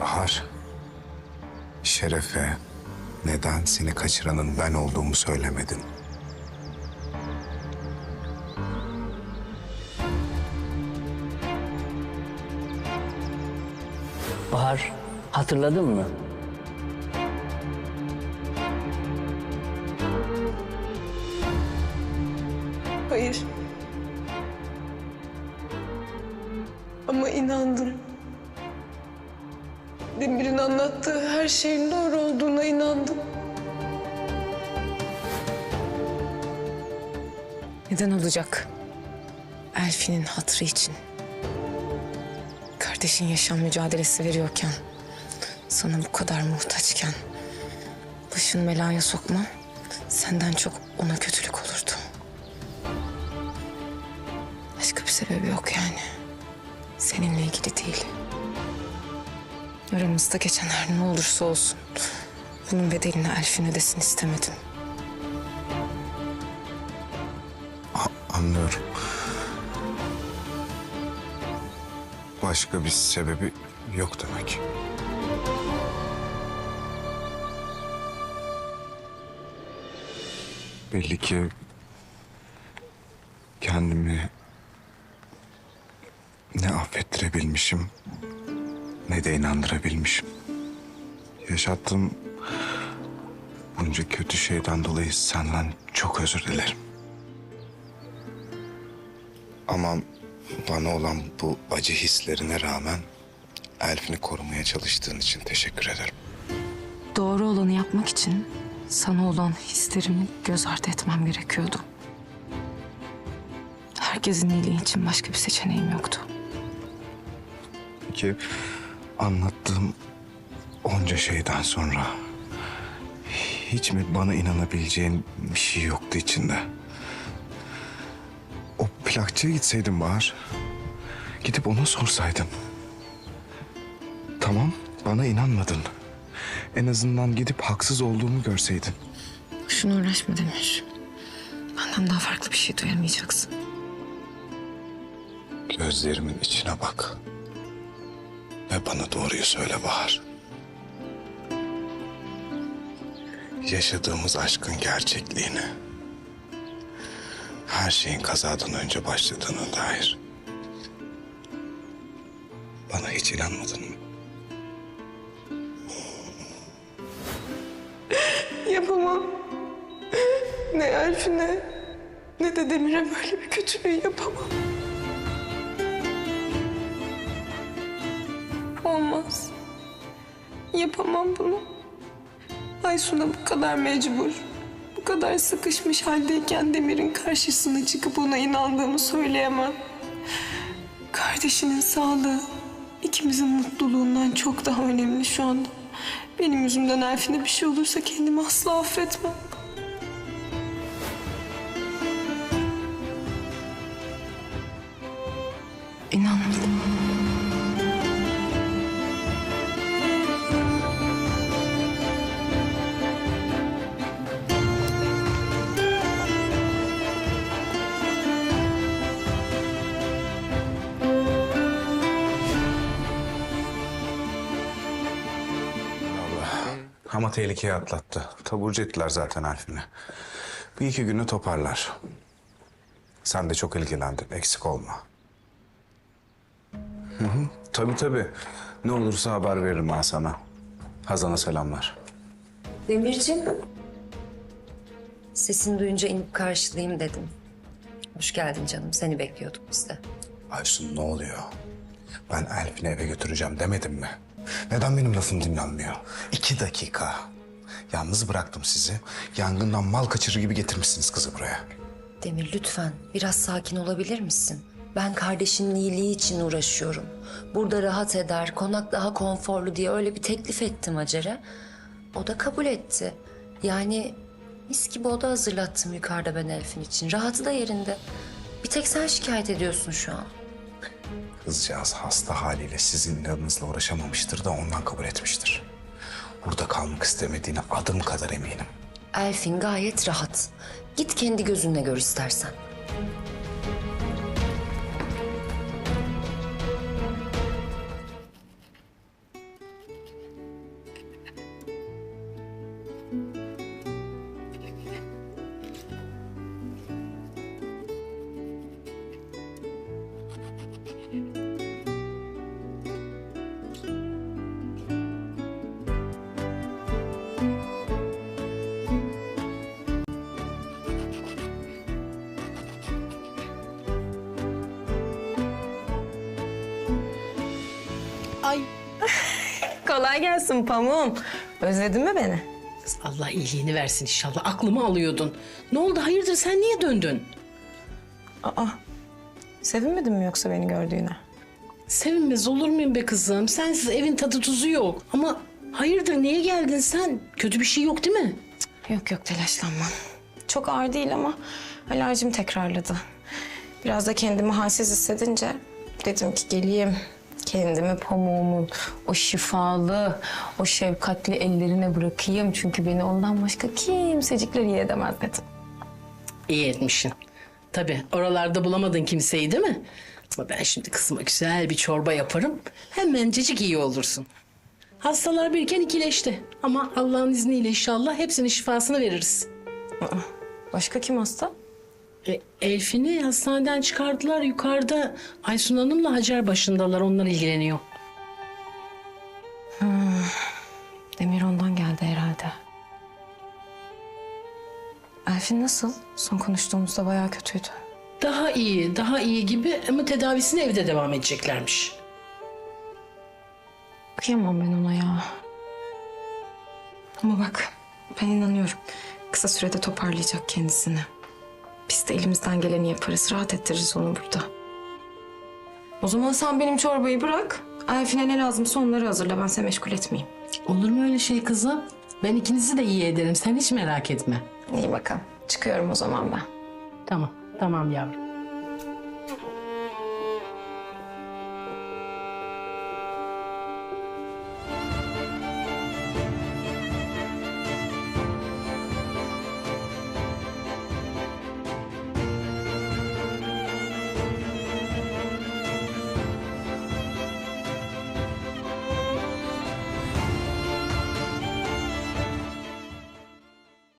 Bahar. Şerefe neden seni kaçıranın ben olduğumu söylemedin? Bahar, hatırladın mı? Hayır. Ama inandım. Demir'in anlattığı her şeyin doğru olduğuna inandım. Neden olacak? Elfi'nin hatırı için. Kardeşin yaşam mücadelesi veriyorken, sana bu kadar muhtaçken, başını belaya sokma, senden çok ona kötülük olurdu. Başka bir sebebi yok yani. Seninle ilgili değil. Aramızda geçen her ne olursa olsun, bunun bedelini Elfin ödesin istemedim. A- anlıyorum. Başka bir sebebi yok demek. Belli ki kendimi ne affettirebilmişim ne de inandırabilmişim. Yaşattığım bunca kötü şeyden dolayı senden çok özür dilerim. Ama bana olan bu acı hislerine rağmen Elf'ini korumaya çalıştığın için teşekkür ederim. Doğru olanı yapmak için sana olan hislerimi göz ardı etmem gerekiyordu. Herkesin iyiliği için başka bir seçeneğim yoktu. Ki anlattığım onca şeyden sonra hiç mi bana inanabileceğin bir şey yoktu içinde? O plakçıya gitseydin Bahar. Gidip ona sorsaydın. Tamam bana inanmadın. En azından gidip haksız olduğumu görseydin. Şunu uğraşma Demir. Benden daha farklı bir şey duyamayacaksın. Gözlerimin içine bak. Ve bana doğruyu söyle Bahar. Yaşadığımız aşkın gerçekliğini. Her şeyin kazadan önce başladığına dair. Bana hiç inanmadın mı? Yapamam. Ne Elif'ine ne de Demir'e böyle bir kötülüğü yapamam. Yapamam bunu. Aysun'a bu kadar mecbur, bu kadar sıkışmış haldeyken Demir'in karşısına çıkıp ona inandığımı söyleyemem. Kardeşinin sağlığı ikimizin mutluluğundan çok daha önemli şu anda. Benim yüzümden Elfin'e bir şey olursa kendimi asla affetmem. Ama tehlikeye atlattı. Taburcu ettiler zaten Alf'ini. Bir iki günü toparlar. Sen de çok ilgilendin. Eksik olma. Hı hı. Tabii tabii. Ne olursa haber veririm ben sana. Hazan'a selamlar. Demircim. Sesini duyunca inip karşılayayım dedim. Hoş geldin canım. Seni bekliyorduk biz de. Aysun ne oluyor? Ben Elif'ini eve götüreceğim demedim mi? Neden benim lafım dinlenmiyor? İki dakika. Yalnız bıraktım sizi. Yangından mal kaçırır gibi getirmişsiniz kızı buraya. Demir lütfen biraz sakin olabilir misin? Ben kardeşinin iyiliği için uğraşıyorum. Burada rahat eder, konak daha konforlu diye öyle bir teklif ettim Hacer'e. O da kabul etti. Yani mis gibi oda hazırlattım yukarıda ben Elf'in için. Rahatı da yerinde. Bir tek sen şikayet ediyorsun şu an. Kızcağız hasta haliyle sizin inadınızla uğraşamamıştır da ondan kabul etmiştir. Burada kalmak istemediğine adım kadar eminim. Elfin gayet rahat. Git kendi gözünle gör istersen. Ay Kolay gelsin pamuğum. Özledin mi beni? kız Allah iyiliğini versin inşallah. Aklımı alıyordun. Ne oldu hayırdır sen niye döndün? Aa, sevinmedin mi yoksa beni gördüğüne? Sevinmez olur muyum be kızım? Sensiz evin tadı tuzu yok. Ama hayırdır niye geldin sen? Kötü bir şey yok değil mi? Yok yok telaşlanma. Çok ağır değil ama alerjim tekrarladı. Biraz da kendimi halsiz hissedince dedim ki geleyim. Kendimi pamuğumun o şifalı, o şefkatli ellerine bırakayım. Çünkü beni ondan başka kimsecikler iyi edemez dedim. İyi etmişsin. Tabii oralarda bulamadın kimseyi değil mi? Ama ben şimdi kızıma güzel bir çorba yaparım. Hemencecik iyi olursun. Hastalar birken ikileşti. Ama Allah'ın izniyle inşallah hepsinin şifasını veririz. Aa, başka kim hasta? E, Elfin'i hastaneden çıkardılar. Yukarıda Aysun Hanım'la Hacer başındalar. Onlar ilgileniyor. Demir ondan geldi herhalde. Elfin nasıl? Son konuştuğumuzda bayağı kötüydü. Daha iyi, daha iyi gibi ama tedavisine evde devam edeceklermiş. Kıyamam ben ona ya. Ama bak ben inanıyorum. Kısa sürede toparlayacak kendisini. Biz de elimizden geleni yaparız. Rahat ettiririz onu burada. O zaman sen benim çorbayı bırak. Elfin'e ne lazımsa onları hazırla. Ben seni meşgul etmeyeyim. Olur mu öyle şey kızım? Ben ikinizi de iyi ederim. Sen hiç merak etme. İyi bakalım. Çıkıyorum o zaman ben. Tamam, tamam yavrum.